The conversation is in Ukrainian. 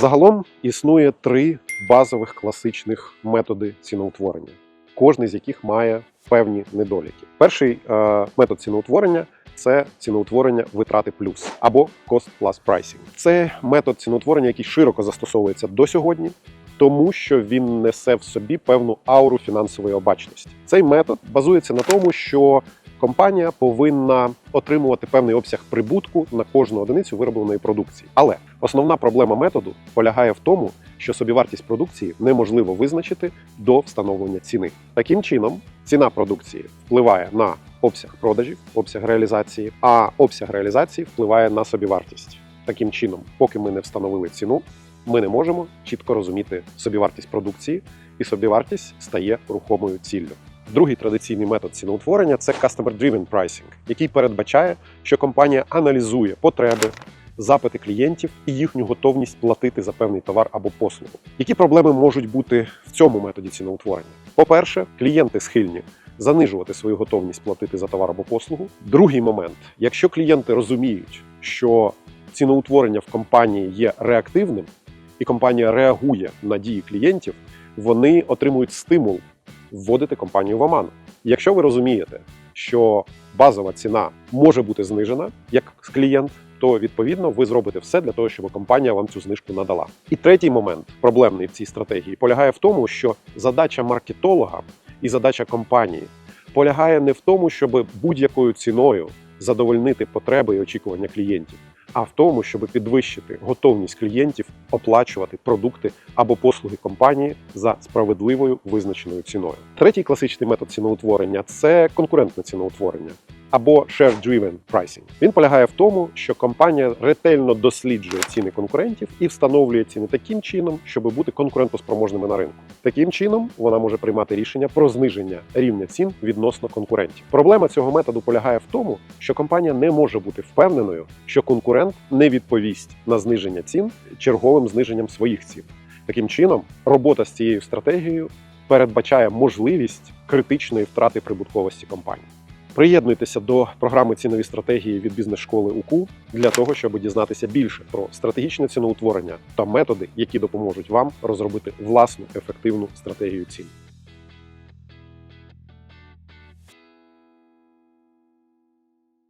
Загалом існує три базових класичних методи ціноутворення, кожний з яких має певні недоліки. Перший е, метод ціноутворення це ціноутворення витрати плюс або cost plus pricing. Це метод ціноутворення, який широко застосовується до сьогодні. Тому що він несе в собі певну ауру фінансової обачності. Цей метод базується на тому, що компанія повинна отримувати певний обсяг прибутку на кожну одиницю виробленої продукції. Але основна проблема методу полягає в тому, що собівартість продукції неможливо визначити до встановлення ціни. Таким чином, ціна продукції впливає на обсяг продажів, обсяг реалізації, а обсяг реалізації впливає на собівартість. Таким чином, поки ми не встановили ціну, ми не можемо чітко розуміти собівартість продукції, і собівартість стає рухомою ціллю. Другий традиційний метод ціноутворення це customer-driven pricing, який передбачає, що компанія аналізує потреби, запити клієнтів і їхню готовність платити за певний товар або послугу. Які проблеми можуть бути в цьому методі ціноутворення? По-перше, клієнти схильні занижувати свою готовність платити за товар або послугу. Другий момент, якщо клієнти розуміють, що ціноутворення в компанії є реактивним, і компанія реагує на дії клієнтів, вони отримують стимул вводити компанію в оману. Якщо ви розумієте, що базова ціна може бути знижена як клієнт, то відповідно ви зробите все для того, щоб компанія вам цю знижку надала. І третій момент, проблемний в цій стратегії, полягає в тому, що задача маркетолога і задача компанії полягає не в тому, щоб будь-якою ціною задовольнити потреби і очікування клієнтів, а в тому, щоб підвищити готовність клієнтів оплачувати продукти або послуги компанії за справедливою визначеною ціною. Третій класичний метод ціноутворення це конкурентне ціноутворення. Або share-driven pricing. Він полягає в тому, що компанія ретельно досліджує ціни конкурентів і встановлює ціни таким чином, щоб бути конкурентоспроможними на ринку. Таким чином вона може приймати рішення про зниження рівня цін відносно конкурентів. Проблема цього методу полягає в тому, що компанія не може бути впевненою, що конкурент не відповість на зниження цін черговим зниженням своїх цін. Таким чином, робота з цією стратегією передбачає можливість критичної втрати прибутковості компанії. Приєднуйтеся до програми цінові стратегії від бізнес-школи УКУ для того, щоб дізнатися більше про стратегічне ціноутворення та методи, які допоможуть вам розробити власну ефективну стратегію цін.